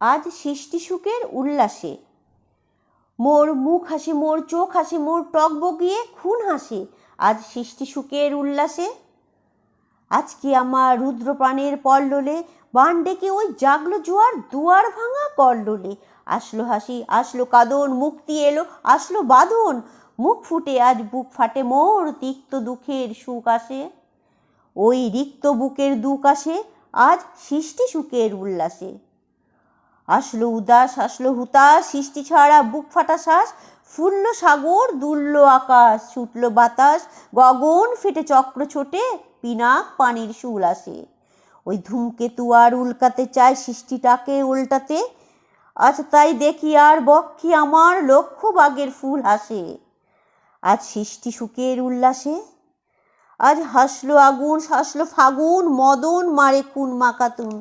আজ সৃষ্টি সুখের উল্লাসে। মোর মুখ হাসে, মোর চোখ হাসে, মোর টক বগিয়ে খুন হাসে আজ সৃষ্টি সুখের উল্লাসে। আজকে আমার রুদ্রপ্রাণের পল্ললে বান ডেকে ওই জাগলো জোয়ার দুয়ার ভাঙা কল্লোলে আসলো হাসি, আসলো কাদন, মুক্তি এলো, আসলো বাঁধন। মুখ ফুটে আজ বুক ফাটে মোর তিক্ত দুঃখের সুখ আসে। ওই রিক্ত বুকের দুঃখ আসে আজ সৃষ্টি সুখের উল্লাসে। আসলো উদাস, আসলো হুতাশ, সৃষ্টি ছাড়া বুক ফাটা শ্বাস, ফুলল সাগর, দুলল আকাশ, ছুটল বাতাস, গগন ফেটে চক্র ছোটে, পিনাক পানির শুল আসে। ওই ধূমকেতু আর উল্কাতে চায় সৃষ্টিটাকে উল্টাতে, আজ তাই দেখি আর বক্ষে আমার লক্ষ বাগের ফুল হাসে। আজ সৃষ্টি সুখের উল্লাসে, আজ হাসলো আগুন, হাসলো ফাগুন, মদন মারে খুন মাকাতুন।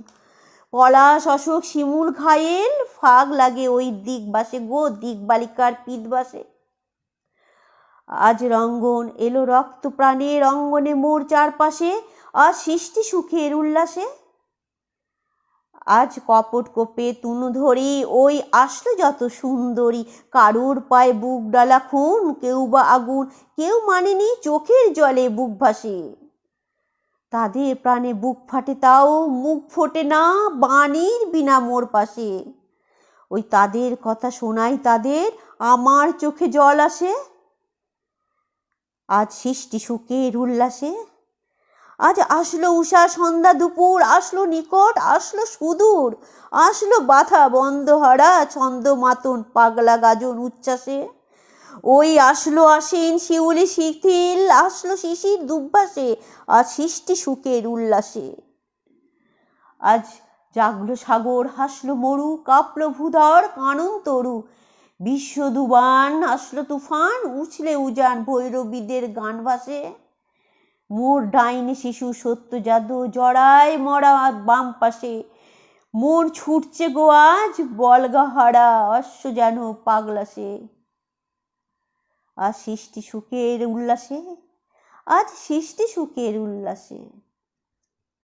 পলাশ অশোক শিমুল ঘায়েল, ফাগ লাগে ওই দিক বাসে গো, দিক বালিকার পিত বাসে। আজ রঙ্গন এলো রক্ত প্রাণে, রঙ্গনে মোর চারপাশে আজ সৃষ্টি সুখের উল্লাসে। আজ কপট কোপে তুনু ধরি, ওই আসলো যত সুন্দরী, কারুর পায়ে বুক ডালা খুন, কেউ বা আগুন, কেউ মানেনি চোখের জলে বুক ভাসে। তাদের প্রাণে বুক ফাটে তাও মুখ ফোটে না বাণীর বিনা মোর পাশে। ওই তাদের কথা শোনাই তাদের আমার চোখে জল আসে। আজ সৃষ্টি সুখের উল্লাসে। আজ আসলো উষা সন্ধ্যা দুপুর, আসলো নিকট, আসলো সুদূর, আসলো বাধা বন্ধ হারা ছন্দ মাতন পাগলা গাজন উচ্ছ্বাসে। ওই আসলো আসেন শিউলি শিথিল, আসলো শিশির দুব্বাসে আজ সৃষ্টি সুখের উল্লাসে। আজ জাগলো সাগর, হাসলো মরু, কাঁপলো ভূধর, কানন তরু। বিশ্ব দুবান, আসলো তুফান, উছলে উজান ভৈরবীদের গান ভাসে। মোর ডাইনে শিশু সত্য জাদু জড়ায় মরা বাম পাশে। মোর ছুটছে গো আজ বলগা হারা অশ্ব যেন পাগলাসে। আজ সৃষ্টি সুখের উল্লাসে আজ সৃষ্টি সুখের উল্লাসে।